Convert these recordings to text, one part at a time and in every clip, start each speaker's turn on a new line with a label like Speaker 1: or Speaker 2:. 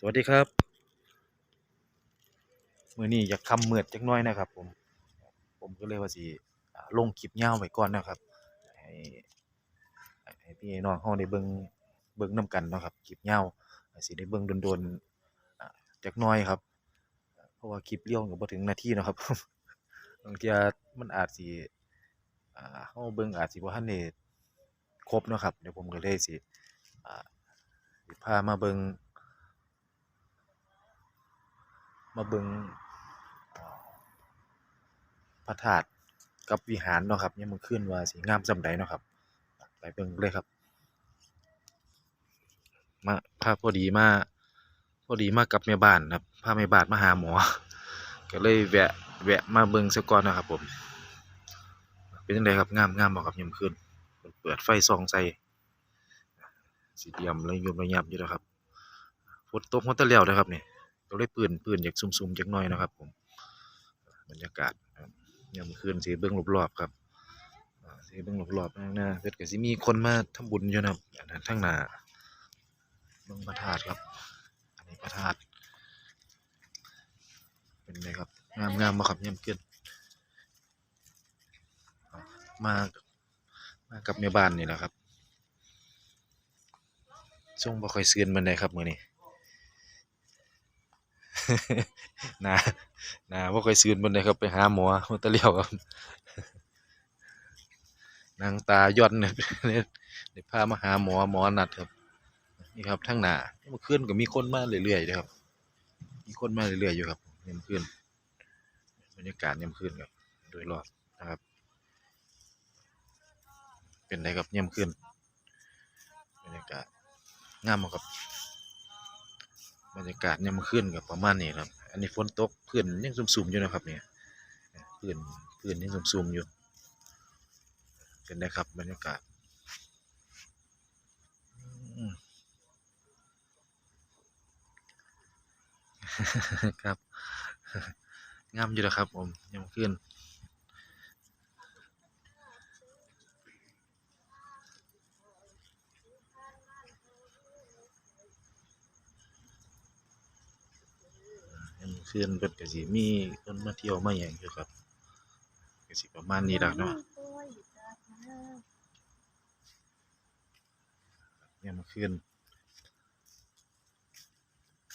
Speaker 1: สวัสดีครับ มื้อนี้อยากคำเมือดจักน่อยนะครับผม ผมก็เลยว่าสิลงคลิปยาไว้ก่อนนะครับ ให้ให้พี่น้องเฮาได้เบิ่งเบิ่งนํกันนะครับคลิปยาสิได้เบิ่งโดนๆจักน่อยครับ เพราะว่าคลิปเรียวก็บ่ถึงนาทีนะครับบางทีมันอาจสิอ่าเฮาเบิ่งอาจสิบ่ทันได้ครบนะครับเดี๋ยวผมก็เลยสิอ่าสิพามาเบิ่ง มาเบิ่งอ่าพระธาตุกับวิหารเนาะครับยามมื้อคืนว่าสิงามส่ำใดเนาะครับ ไปเบิ่งเลยครับ มาพาพอดีมาพอดีมากับแม่บ้านครับพาแม่บ้านมาหาหมอ ก็เลยแวะแวะมาเบิ่งซะก่อนนะครับ ผม เป็นจังไดครับงามงามบ่ครับยามคืนเพิ่นเปิดไฟส่องใส่สีเหลี่ยมระยุบระยับอยู่แล้วครับฝนตกมาแต่แล้วเด้อครับนี่ ก็เลยปืนปืนอยากซุ่มๆจักหน่อยนะครับ ผมบรรยากาศยามคืนสิเบิ่งรอบๆครับสิเบิ่งรอบๆข้างหน้าเพิ่นก็สิมีคนมาทำบุญอยู่นะครับอันนั้นทางหน้าเบิ่งพระธาตุครับ อันนี้พระธาตุเป็นไงครับงามงามบ่ครับยามคืนมามากับแม่บ้านนี่แหละครับช่วงบ่ค่อยเซื่นปานใดครับมื้อนี้ น้าหน้าบ่ค่อยซื่นปานใดครับ ไปหาหมอมาตะเลียวครับนางตาย้อนเนี่ยได้พามาหาหมอหมอนัดครับนี่ครับทั้งหน้าเมื่อคืนก็มีคนมาเรื่อยๆเด้อครับ มีคนมาเรื่อยๆอยู่ครับยามคืนบรรยากาศยามคืนครับโดยรอบนะครับ เป็นไงครับยามคืนบรรยากาศงามครับ บรรยากาศยามมื้อคืนก็ประมาณนี้ครับ อันนี้ฝนตกพื้นยังซุ่มๆอยู่นะครับเนี่ยพื้นพื้นยังซุ่มๆอยู่เป็นไงครับบรรยากาศครับงามอยู่แล้วครับผมยามมื้น ยามมื้อคืนเพิ่นก็สิมีคนมาเที่ยวมาหยังอยู่ครับก็สิประมาณนี้ล่ะเนาะยามมื้อคืน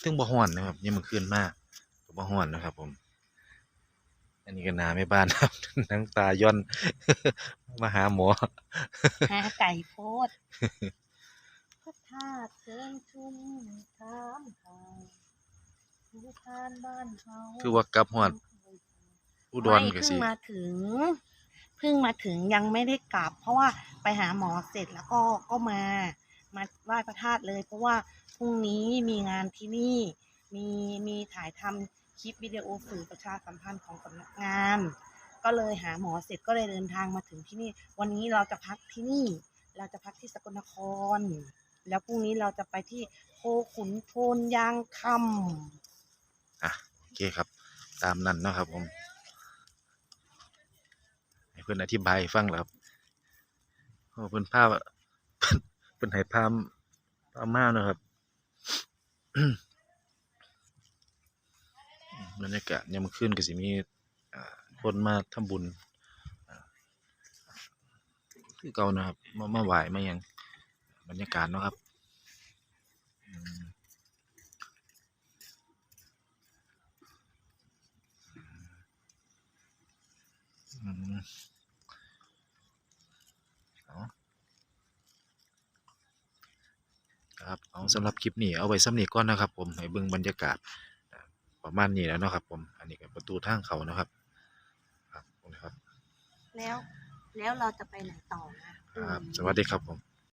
Speaker 1: ซึ่งบ่ร้อนนะครับยามมื้อคืนมาก็บ่ร้อนนะครับผมอันนี้ก็หน้าแม่บ้านครับหนังตาย้อน มาหาหมอ
Speaker 2: หาไก่โพดพระธาตุเชิงชุมถามทา
Speaker 1: คือว่ากลับฮอดอุดร
Speaker 2: ไม่
Speaker 1: ก็
Speaker 2: เพิ่
Speaker 1: สิ
Speaker 2: งมาถึงเพิ่งมาถึงยังไม่ได้กลับ เพราะว่าไปหาหมอเสร็จแล้วก็ก็มา มาไหว้พระธาตุเลย เพราะว่าพรุ่งนี้มีงานที่นี่ มีมีถ่ายทำคลิปวิดีโอสื่อประชาสัมพันธ์ของสำนักงาน ก็เลยหาหมอเสร็จก็เลยเดินทางมาถึงที่นี่ วันนี้เราจะพักที่นี่ เราจะพักที่สกลนคร แล้วพรุ่งนี้เราจะไปที่โพขุนโพนยางค
Speaker 1: อะโอ เคครับ ตามนั้นนะครับผมให้เพิ่อนอธิบายฟังแล้วครับเพราะเพิ่นพาเพิ่นเพิ่นให้พามพามาเนาะครับบรรยากาศยามมื้นก็สิมีคนมาทำบุญคือเก่านะครับมามาไหวมายังบรรยากาศเนาะครับอืมอืมเอา ครับเอาสำหรับคลิปนี้เอาไว้สำนี้ก่อนนะครับ ผมให้เบิ่งบรรยากาศประมาณนี้แล้วเนาะครับผมอันนี้ก็ประตูทางเขานะครับ ครับขอบคุณครับำ
Speaker 2: แล้วแล้วเราจะไปไหนต่อนะครับ
Speaker 1: ครับสวัสดีครับผม